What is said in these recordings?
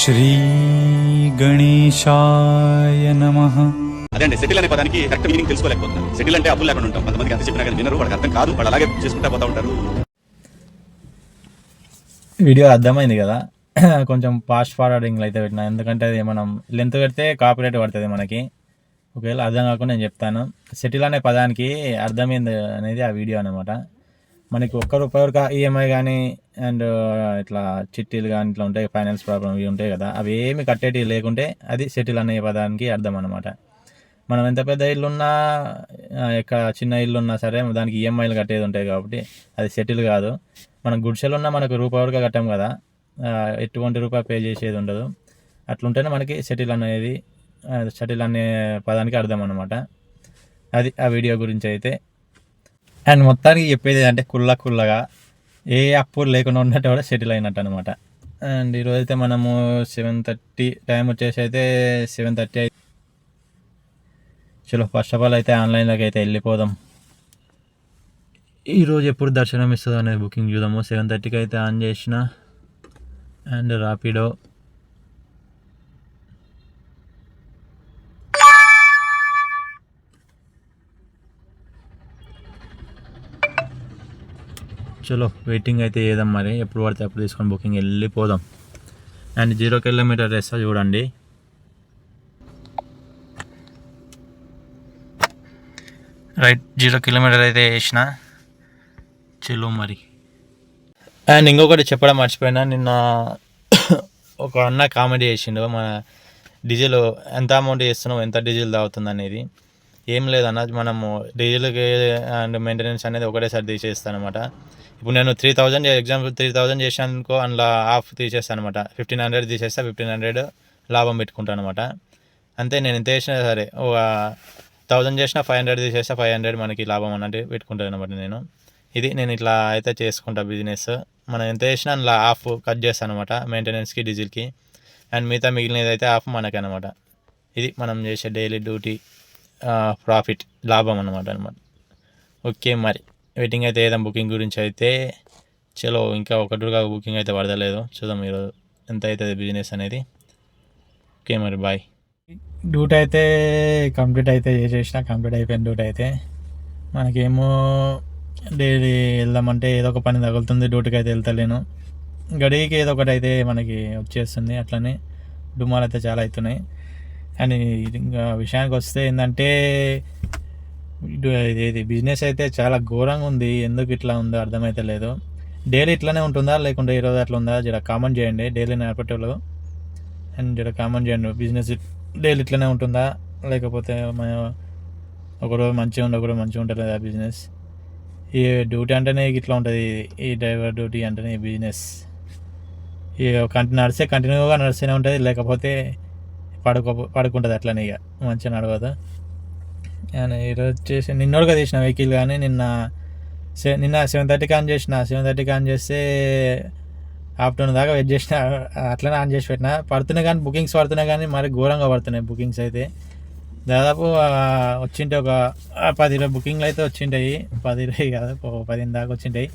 శ్రీ గణేశాయ నమ. అదండి సెటిల్ అనే పదానికి కరెక్ట్ మీనింగ్ తెలుసుకోలేకపోతున్నాను సెటిల్ అంటే అప్పులు లేకుండా ఉంటాం. కొంతమంది అంత చెప్పినా కానీ వినరు వాళ్ళకి అర్థం కాదు వాళ్ళు అలాగే చేసుకుంటా పోతా ఉంటారు. వీడియో అర్థమైంది కదా. కొంచెం ఫాస్ట్ ఫార్వర్డింగ్ అయితే పెట్టిన. ఎందుకంటే అది మనం లెంత్ పెడితే కాపీరేట్ పడుతుంది మనకి. ఒకవేళ అర్థం కాకుండా నేను చెప్తాను. సెటిల్ అనే పదానికి అర్థమైంది అనేది ఆ వీడియో అనమాట మనకి ఒక్క రూపాయి వరకు ఈఎంఐ కానీ అండ్ ఇట్లా చిట్టీలు కానీ ఇట్లా ఉంటాయి ఫైనాన్స్ ప్రాబ్లమ్ ఇవి ఉంటాయి కదా అవి ఏమి కట్టేటివి లేకుంటే అది సెటిల్ అనే పదానికి అర్థం అనమాట మనం ఎంత పెద్ద ఇల్లు ఉన్నా యొక్క చిన్న ఇల్లు ఉన్నా సరే దానికి ఈఎంఐలు కట్టేది ఉంటాయి కాబట్టి అది సెటిల్ కాదు. మనం గుడిసెలు ఉన్నా మనకు రూపాయి వరకు కట్టాం కదా ఎటువంటి రూపాయి పే చేసేది ఉండదు. అట్లుంటేనే మనకి సెటిల్ అనేది సెటిల్ అనే పదానికి అర్థం అనమాట అది ఆ వీడియో గురించి అయితే. అండ్ మొత్తానికి చెప్పేది అంటే కుల్ల కుల్లగా ఏ అప్పులు లేకుండా ఉన్నట్టు కూడా సెటిల్ అయినట్టు అనమాట అండ్ ఈరోజు అయితే మనము సెవెన్ థర్టీ టైం వచ్చేసి అయితే సెవెన్ థర్టీ అయితే చలో ఫస్ట్ ఆఫ్ ఆల్ అయితే ఆన్లైన్లోకి అయితే వెళ్ళిపోదాం. ఈరోజు ఎప్పుడు దర్శనం ఇస్తుందో అనేది బుకింగ్ చూద్దాము. సెవెన్ థర్టీకి అయితే ఆన్ చేసిన. అండ్ రాపిడో చలో వెయిటింగ్ అయితే చేద్దాం మరి? ఎప్పుడు పడితే అప్పుడు తీసుకొని బుకింగ్ వెళ్ళిపోదాం అండ్ జీరో కిలోమీటర్ రెస్తా చూడండి. రైట్ జీరో కిలోమీటర్ అయితే వేసిన. చలో మరి. అండ్ ఇంకొకటి చెప్పడం మర్చిపోయినా నిన్న ఒక అన్న కామెడీ చేసిండు మన డీజిల్ ఎంత అమౌంట్ చేస్తున్నావు ఎంత డీజిల్ తాగుతుంది అనేది. ఏం లేదన్న మనము డీజిల్కి అండ్ మెయింటెనెన్స్ అనేది ఒకటేసారి తీసేస్తాను అనమాట ఇప్పుడు నేను three thousand example three thousand చేశాను అనుకో అందులో హాఫ్ తీసేస్తాను అనమాట ఫిఫ్టీన్ హండ్రెడ్ తీసేస్తా ఫిఫ్టీన్ హండ్రెడ్ లాభం పెట్టుకుంటాను అనమాట అంతే నేను ఎంత చేసినా సరే ఒక థౌజండ్ చేసినా ఫైవ్ హండ్రెడ్ తీసేస్తా ఫైవ్ హండ్రెడ్ మనకి లాభం అన్నట్టు పెట్టుకుంటాను అనమాట నేను. ఇది నేను ఇట్లా అయితే చేసుకుంటా బిజినెస్ మనం ఎంత చేసినా అందులో హాఫ్ కట్ చేస్తాను అనమాట మెయింటెనెన్స్కి డీజిల్కి అండ్ మిగతా మిగిలినది అయితే హాఫ్ మనకి అనమాట ఇది మనం చేసే డైలీ డ్యూటీ ప్రాఫిట్ లాభం అనమాట అనమాట ఓకే మరి. వెయిటింగ్ అయితే ఏదైనా బుకింగ్ గురించి అయితే చలో ఇంకా ఒకటిగా బుకింగ్ అయితే పడతలేదు. చూద్దాం ఈరోజు ఎంత అవుతుంది బిజినెస్ అనేది. ఓకే మరి బాయ్ డ్యూట్ అయితే కంప్లీట్ అయితే చేసేసిన కంప్లీట్ అయిపోయిన డ్యూట్ అయితే. మనకేమో డైలీ వెళ్దామంటే ఏదో ఒక పని తగులుతుంది డ్యూటీకి అయితే వెళ్తలేను. గడికి ఏదో ఒకటి అయితే మనకి వచ్చేస్తుంది అట్లనే. డుమ్మాలు అయితే చాలా అవుతున్నాయి. అండ్ ఇంకా విషయానికి వస్తే ఏంటంటే ఇది ఇది బిజినెస్ అయితే చాలా ఘోరంగా ఉంది. ఎందుకు ఇట్లా ఉందో అర్థమైతే లేదు. డైలీ ఇట్లానే ఉంటుందా? లేకుంటే ఈరోజు అట్లా ఉందా? జర కామెంట్ చేయండి. డైలీ నేర్పేటోళ్ళు అండ్ జర కామెంట్ చేయండి. బిజినెస్ డైలీ ఇట్లనే ఉంటుందా? లేకపోతే ఒకరోజు మంచిగా ఉండి ఒకరోజు మంచిగా ఉంటుంది ఆ బిజినెస్ ఈ డ్యూటీ అంటేనే ఇట్లా ఉంటుంది. ఈ డ్రైవర్ డ్యూటీ అంటేనే ఈ బిజినెస్ ఈ కంటి నడిస్తే కంటిన్యూగా నడుస్తూనే ఉంటుంది. లేకపోతే పడుకో పడుకుంటుంది అట్లనే ఇక మంచిగా నడవదు. అండ్ ఈరోజు వచ్చేసి నిన్నోడుగా తీసిన వెహికల్ కానీ నిన్న సె- నిన్న సెవెన్ థర్టీకి ఆన్ చేసిన. సెవెన్ థర్టీకి ఆన్ చేస్తే ఆఫ్టర్నూన్ దాకా వెయిట్ చేసిన. అట్లనే ఆన్ చేసి పెట్టిన. పడుతున్నాయి కానీ బుకింగ్స్ పడుతున్నాయి కానీ మరి ఘోరంగా పడుతున్నాయి బుకింగ్స్ అయితే. దాదాపు వచ్చింటే ఒక పది ఇరవై బుకింగ్లు అయితే వచ్చింటాయి. పది ఇరవై కాదు ఒక పదిహేను దాకా వచ్చింటాయి.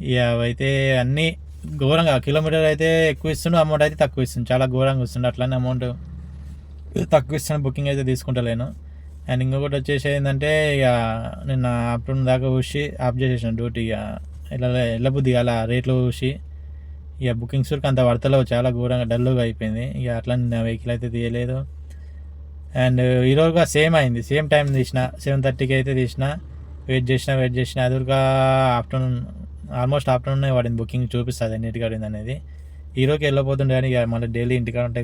ఇక అయితే అన్నీ ఘోరంగా. కిలోమీటర్ అయితే ఎక్కువ ఇస్తుండు అమౌంట్ అయితే తక్కువ ఇస్తుంది చాలా ఘోరంగా ఇస్తుండు. అట్లనే అమౌంట్ తక్కువ ఇస్తున్న బుకింగ్ అయితే తీసుకుంటలేను అండ్ ఇంకొకటి వచ్చేసి ఏంటంటే ఇక నిన్న ఆఫ్టర్నూన్ దాకా చూసి ఆఫ్ చేసేసిన డ్యూటీ ఇక ఇలా వెళ్ళబుద్ది అలా రేట్లు చూసి ఇక బుకింగ్స్ వరకు అంత పడతలేవు చాలా ఘోరంగా డల్గా అయిపోయింది. ఇక అట్లా నిన్న వెహికల్ అయితే తీయలేదు. అండ్ ఈరోజుగా సేమ్ అయింది సేమ్ టైం తీసిన సెవెన్ థర్టీకి అయితే తీసిన వెయిట్ చేసిన వెయిట్ చేసిన అది ఆఫ్టర్నూన్ ఆల్మోస్ట్ ఆఫ్టర్నూన్ పడింది బుకింగ్ చూపిస్తుంది ఎన్నిటికి పడింది అనేది. ఈరోజు వెళ్ళిపోతుండే కానీ ఇక మళ్ళీ డైలీ ఇంటికాడ ఉంటే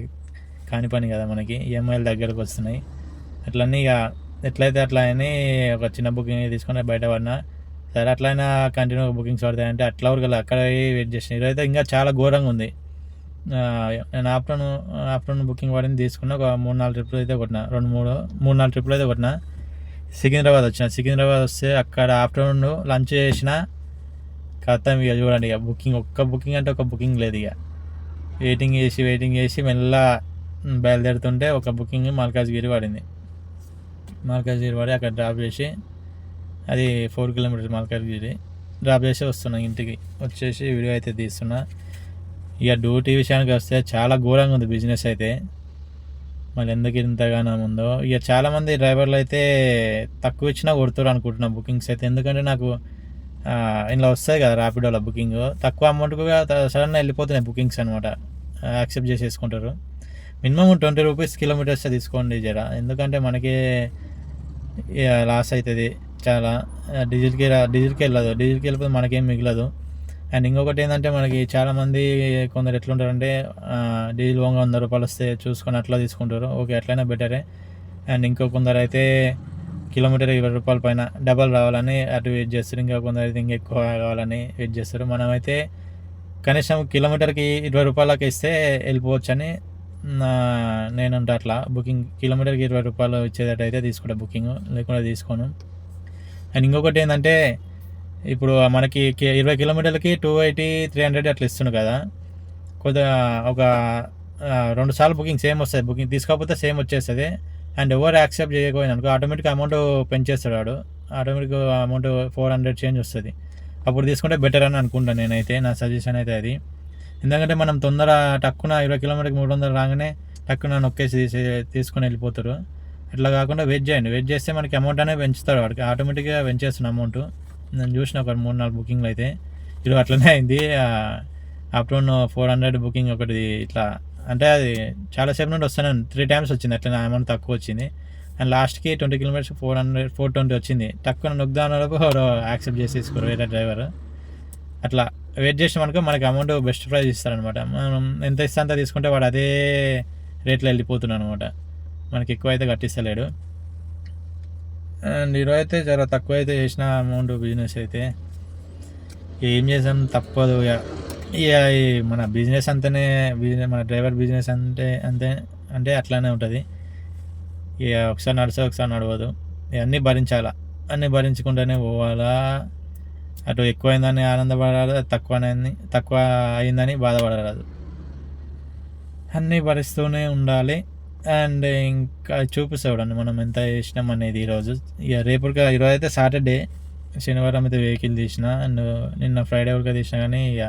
కాని పని కదా మనకి. ఈఎంఐలు దగ్గరకు వస్తున్నాయి. అట్లన్నీ ఇక ఎట్లయితే అట్లా అని ఒక చిన్న బుకింగ్ తీసుకొని బయట పడినా సరే అట్లయినా కంటిన్యూ బుకింగ్స్ పడతాయంటే అట్లా వరకు అక్కడ వెయిట్ చేసిన. ఇదైతే ఇంకా చాలా ఘోరంగా ఉంది. నేను ఆఫ్టర్నూన్ ఆఫ్టర్నూన్ బుకింగ్ పడింది తీసుకున్న ఒక మూడు నాలుగు ట్రిప్లు అయితే కొట్టిన. రెండు మూడు మూడు నాలుగు ట్రిప్లు అయితే కొట్టిన. సికింద్రాబాద్ వచ్చిన. సికింద్రాబాద్ వస్తే అక్కడ ఆఫ్టర్నూన్ లంచ్ చేసిన కథం ఇక చూడండి ఇక. బుకింగ్ ఒక్క బుకింగ్ అంటే ఒక బుకింగ్ లేదు ఇక. వెయిటింగ్ చేసి వెయిటింగ్ చేసి మెల్ల బయలుదేరుతుంటే ఒక బుకింగ్ మల్కాజ్గిరి పడింది. మల్కాజ్గిరి పడి అక్కడ డ్రాప్ చేసి అది ఫోర్ కిలోమీటర్స్ మల్కాజ్గిరి డ్రాప్ చేసి వస్తున్నా ఇంటికి. వచ్చేసి వీడియో అయితే తీస్తున్నా. ఇక డ్యూటీ విషయానికి వస్తే చాలా ఘోరంగా ఉంది బిజినెస్ అయితే. మళ్ళీ ఎందుకు ఇంతగానో ఉందో. ఇక చాలామంది డ్రైవర్లు అయితే తక్కువ ఇచ్చినా కొడుతారు అనుకుంటున్నా బుకింగ్స్ అయితే. ఎందుకంటే నాకు ఇలా వస్తాయి కదా ర్యాపిడోలో బుకింగ్ తక్కువ అమౌంట్కి సడన్గా వెళ్ళిపోతున్నాయి బుకింగ్స్ అనమాట యాక్సెప్ట్ చేసేసుకుంటారు. మినిమం ట్వంటీ రూపీస్ కిలోమీటర్స్ తీసుకోండి జర. ఎందుకంటే మనకి లాస్ అవుతుంది చాలా డీజిల్కి డీజిల్కి వెళ్ళదు. డీజిల్కి వెళ్ళిపోతే మనకేం మిగలదు. అండ్ ఇంకొకటి ఏంటంటే మనకి చాలామంది కొందరు ఎట్లుంటారంటే డీజిల్ వంగ వంద రూపాయలు వస్తే చూసుకొని అట్లా తీసుకుంటారు. ఓకే అట్లయినా బెటరే. అండ్ ఇంకో కొందరు అయితే కిలోమీటర్ ఇరవై రూపాయల పైన డబల్ రావాలని అటు వెయిట్ చేస్తారు. ఇంకా కొందరు అయితే ఇంకా ఎక్కువ కావాలని వెయిట్ చేస్తారు. మనమైతే కనీసం కిలోమీటర్కి ఇరవై రూపాయలకి ఇస్తే వెళ్ళిపోవచ్చని నా నేను ఉంటా అట్లా. బుకింగ్ కిలోమీటర్కి ఇరవై రూపాయలు ఇచ్చేటట్టయితే తీసుకుంటా బుకింగ్. లేకుండా తీసుకోను. అండ్ ఇంకొకటి ఏంటంటే ఇప్పుడు మనకి ఇరవై కిలోమీటర్లకి టూ ఎయిటీ త్రీ హండ్రెడ్ అట్లా ఇస్తుండు కదా. కొద్దిగా ఒక రెండు సార్లు బుకింగ్ సేమ్ వస్తుంది. బుకింగ్ తీసుకోకపోతే సేమ్ వచ్చేస్తుంది. అండ్ ఎవరు యాక్సెప్ట్ చేయకపోయింది అనుకో ఆటోమేటిక్ అమౌంట్ పెంచేస్తాడు వాడు. Automatic amount four hundred change వస్తుంది. అప్పుడు తీసుకుంటే బెటర్ అని అనుకుంటాను నేనైతే. నా సజెషన్ అయితే అది. ఎందుకంటే మనం తొందర టక్కున ఇరవై కిలోమీటర్కి మూడు వందలు రాగానే టక్కున నొక్కేసి తీసి తీసుకొని వెళ్ళిపోతారు. అట్లా కాకుండా వెయిట్ చేయండి. వెయిట్ చేస్తే మనకి అమౌంట్ అనేది పెంచుతాడు వాడికి ఆటోమేటిక్గా పెంచేస్తున్న అమౌంట్ నేను చూసిన ఒక మూడు నాలుగు బుకింగ్లు అయితే. ఇది అట్లనే అయింది. ఆఫ్టర్నూన్ ఫోర్ హండ్రెడ్ బుకింగ్ ఒకటి ఇట్లా. అంటే అది చాలాసేపు నుండి వస్తాను త్రీ టైమ్స్ వచ్చింది. అట్లనే అమౌంట్ తక్కువ వచ్చింది. అండ్ లాస్ట్కి twenty kilometres four hundred four twenty వచ్చింది. తక్కువ నొక్కుదాం వరకు యాక్సెప్ట్ చేసేసుకోరు వేరే డ్రైవర్ అట్లా. వెయిట్ చేసిన మనకు మనకి అమౌంట్ బెస్ట్ ప్రైస్ ఇస్తారనమాట మనం ఎంత ఇస్తే అంత తీసుకుంటే వాడు అదే రేట్లో వెళ్ళిపోతున్నాను అనమాట మనకి ఎక్కువ అయితే కట్టిస్తలేడు. అండ్ ఈరోజు అయితే చాలా తక్కువ అయితే చేసిన అమౌంట్ బిజినెస్ అయితే ఏం చేసాం తప్పదు. ఇక ఇక ఈ మన బిజినెస్ అంతనే బిజినెస్ మన డ్రైవర్ బిజినెస్ అంటే అంతే అంటే అట్లానే ఉంటుంది. ఇక ఒకసారి నడిచే ఒకసారి నడవదు. ఇవన్నీ భరించాలా? అన్నీ భరించుకుంటూనే పోవాలా? అటు ఎక్కువైందని ఆనందపడరాదు తక్కువనైంది తక్కువ అయిందని బాధపడరాదు. అన్నీ భరిస్తూనే ఉండాలి. అండ్ ఇంకా చూపిస్తాడు అండి మనం ఎంత చేసినాం అనేది ఈరోజు. ఇక రేపు ఈరోజు అయితే సాటర్డే. శనివారం అయితే వెహికల్ తీసిన అండ్ నిన్న ఫ్రైడే వరకు తీసిన కానీ ఇక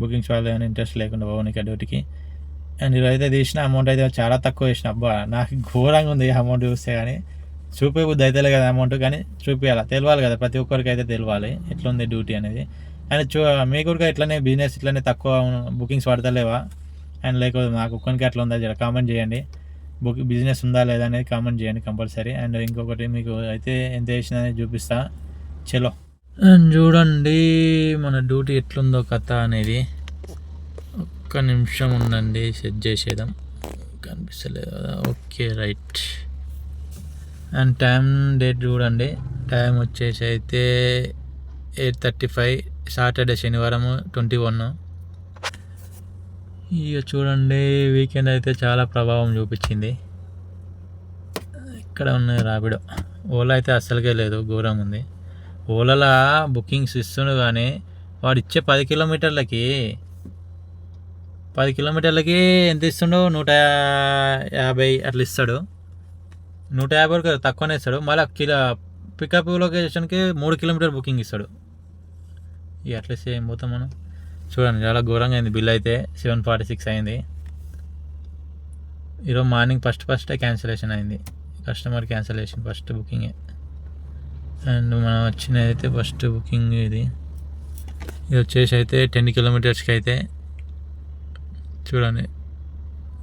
బుకింగ్స్ వాళ్ళు ఏమైనా ఇంట్రెస్ట్ లేకుండా పోవడానికి డ్యూటీకి. అండ్ ఈరోజు అయితే తీసిన అమౌంట్ అయితే చాలా తక్కువ వేసిన అబ్బా నాకు ఘోరంగా ఉంది అమౌంట్ చూస్తే కానీ. చూపే బుద్ధి అయితే కదా అమౌంట్ కానీ చూపించాలి తెలియాలి కదా ప్రతి ఒక్కరికి అయితే తెలియాలి ఎట్లుంది డ్యూటీ అనేది? అండ్ చూ మీకు కూడా ఇట్లనే బిజినెస్ ఇట్లనే తక్కువ బుకింగ్స్ పడతలేవా? అండ్ లేకపోతే నాకు ఒక్కరికి అట్లా ఉందా? జర కామెంట్ చేయండి. బుక్ బిజినెస్ ఉందా లేదా అనేది కామెంట్ చేయండి కంపల్సరీ అండ్ ఇంకొకటి మీకు అయితే ఎంత వేసిందని చూపిస్తా. చలో. అండ్ చూడండి మన డ్యూటీ ఎట్లుందో కథ అనేది. ఒక్క నిమిషం ఉండండి సెట్ చేసేద్దాం. కనిపిస్తలేదు కదా. Okay right. And time date చూడండి. టైం వచ్చేసి అయితే ఎయిట్ థర్టీ ఫైవ్ సాటర్డే శనివారం ట్వంటీ వన్. ఇక చూడండి వీకెండ్ అయితే చాలా ప్రభావం చూపించింది. ఇక్కడ ఉన్నాయి రాపిడో ఓలా అయితే అస్సలకే లేదు ఘోరం ఉంది. ఓలాలో బుకింగ్స్ ఇస్తుండు కానీ వాడు ఇచ్చే పది కిలోమీటర్లకి పది కిలోమీటర్లకి ఎంత ఇస్తుండో? నూట యాభై అట్లా ఇస్తాడు. నూట యాభై వరకు తక్కువనే ఇస్తాడు. మళ్ళీ కిలో పికప్ లొకేషన్కి మూడు కిలోమీటర్ బుకింగ్ ఇస్తాడు. ఇక అట్లా సేమ్ పోతాం మనం. చూడండి చాలా ఘోరంగా అయింది బిల్ అయితే. సెవెన్ ఫార్టీ సిక్స్ అయింది. ఈరోజు మార్నింగ్ ఫస్ట్ ఫస్టే క్యాన్సిలేషన్ అయింది. కస్టమర్ క్యాన్సిలేషన్ ఫస్ట్ బుకింగే అండ్ మనం వచ్చినది అయితే ఫస్ట్ బుకింగ్ ఇది. ఇది వచ్చేసి అయితే టెన్ కిలోమీటర్స్కి అయితే. చూడండి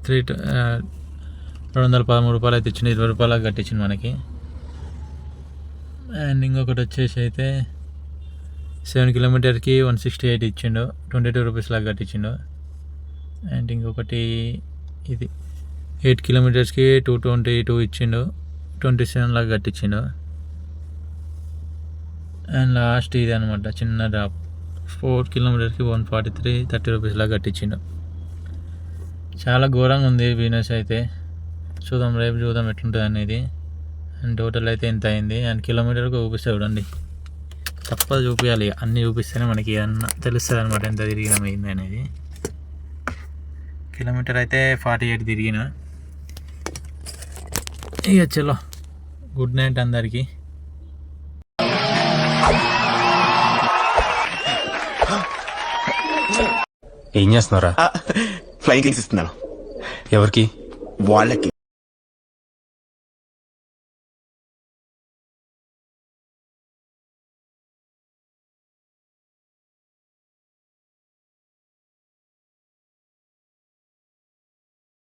త్రీ రెండు వందల పదమూడు రూపాయలు అయితే ఇచ్చింది ఇరవై రూపాయలకు కట్టించింది మనకి. అండ్ ఇంకొకటి వచ్చేసి అయితే సెవెన్ కిలోమీటర్కి వన్ సిక్స్టీ ఎయిట్ ఇచ్చిండు ట్వంటీ టూ రూపీస్ లాగా కట్టించిండు. అండ్ ఇంకొకటి ఇది ఎయిట్ కిలోమీటర్స్కి టూ ట్వంటీ టూ ఇచ్చిండు ట్వంటీ సెవెన్ లాగా కట్టించిండు. అండ్ లాస్ట్ ఇది అనమాట చిన్న డ్రాప్. ఫోర్ కిలోమీటర్కి one forty three thirty rupees లాగా కట్టించిండు. చాలా ఘోరంగా ఉంది బిజినెస్ అయితే. చూద్దాం రేపు చూద్దాం ఎట్లుంటుంది అనేది. అండ్ టోటల్ అయితే ఎంత అయింది? అండ్ కిలోమీటర్కి చూపిస్తే చూడండి. తప్పదు చూపించాలి అన్నీ చూపిస్తేనే మనకి అన్న తెలుస్తుంది అనమాట ఎంత తిరిగినాం ఏంది అనేది. కిలోమీటర్ అయితే ఫార్టీ ఎయిట్ తిరిగిన. ఇక చలో. గుడ్ నైట్ అందరికీ. ఏం చేస్తున్నారా కింగ్స్ ఇస్తున్నాను. ఎవరికి? వాళ్ళకి.